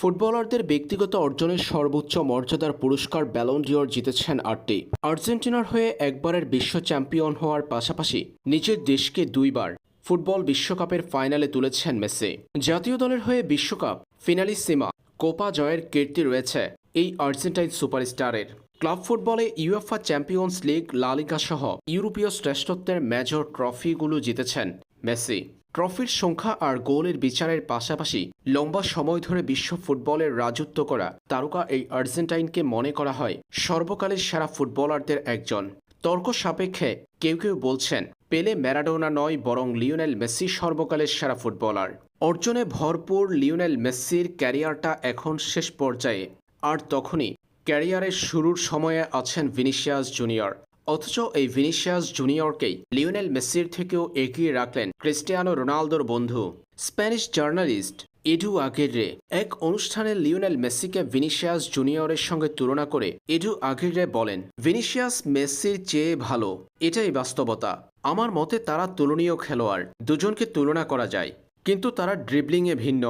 ফুটবলারদের ব্যক্তিগত অর্জনের সর্বোচ্চ মর্যাদার পুরস্কার ব্যালন ডিওর জিতেছেন আটটি। আর্জেন্টিনার হয়ে একবারের বিশ্ব চ্যাম্পিয়ন হওয়ার পাশাপাশি নিজের দেশকে দুইবার ফুটবল বিশ্বকাপের ফাইনালে তুলেছেন মেসি। জাতীয় দলের হয়ে বিশ্বকাপ ফিনালিসিমা কোপা জয়ের কীর্তি রয়েছে এই আর্জেন্টাইন সুপারস্টারের। ক্লাব ফুটবলে ইউএফা চ্যাম্পিয়ন্স লিগ লালিগা সহ ইউরোপীয় শ্রেষ্ঠত্বের মেজর ট্রফিগুলো জিতেছেন মেসি। ট্রফির সংখ্যা আর গোলের বিচারের পাশাপাশি লম্বা সময় ধরে বিশ্ব ফুটবলের রাজত্ব করা তারকা এই আর্জেন্টাইনকে মনে করা হয় সর্বকালের সেরা ফুটবলারদের একজন। তর্ক সাপেক্ষে কেউ কেউ বলছেন, পেলে ম্যারাডোনা নয়, বরং লিওনেল মেসি সর্বকালের সেরা ফুটবলার। অর্জনে ভরপুর লিওনেল মেসির ক্যারিয়ারটা এখন শেষ পর্যায়ে, আর তখনই ক্যারিয়ারের শুরুর সময়ে আছেন ভিনিসিয়াস জুনিয়র। অথচ এই ভিনিসিয়াস জুনিয়রকেই লিওনেল মেসির থেকেও এগিয়ে রাখলেন ক্রিস্টিয়ানো রোনালদোর বন্ধু। স্প্যানিশ জার্নালিস্ট এডু আগেররে এক অনুষ্ঠানে লিওনেল মেসিকে ভিনিসিয়াস জুনিয়রের সঙ্গে তুলনা করে এডু আগেররে বলেন, ভিনিসিয়াস মেসির চেয়ে ভালো, এটাই বাস্তবতা। আমার মতে তারা তুলনীয় খেলোয়াড়, দুজনকে তুলনা করা যায়। কিন্তু তারা ড্রিবলিংয়ে ভিন্ন।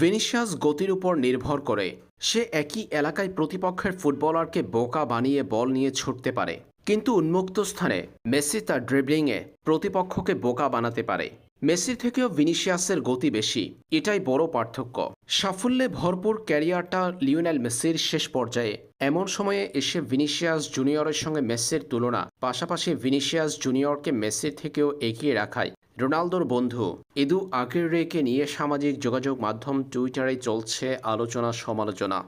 ভিনিসিয়াস গতির উপর নির্ভর করে। সে একই এলাকায় প্রতিপক্ষের ফুটবলারকে বোকা বানিয়ে বল নিয়ে ছুটতে পারে। কিন্তু উন্মুক্ত স্থানে মেসি তার ড্রিবলিংয়ে প্রতিপক্ষকে বোকা বানাতে পারে। মেসির থেকেও ভিনিসিয়াসের গতি বেশি, এটাই বড় পার্থক্য। সাফল্যে ভরপুর ক্যারিয়ারটা লিওনেল মেসির শেষ পর্যায়ে। এমন সময়ে এসে ভিনিসিয়াস জুনিয়রের সঙ্গে মেসির তুলনা, পাশাপাশি ভিনিসিয়াস জুনিয়রকে মেসির থেকেও এগিয়ে রাখায়। রোনালদোর বন্ধু ইদু আগের রেকে নিয়ে সামাজিক যোগাযোগ মাধ্যম টুইটারে চলছে আলোচনা সমালোচনা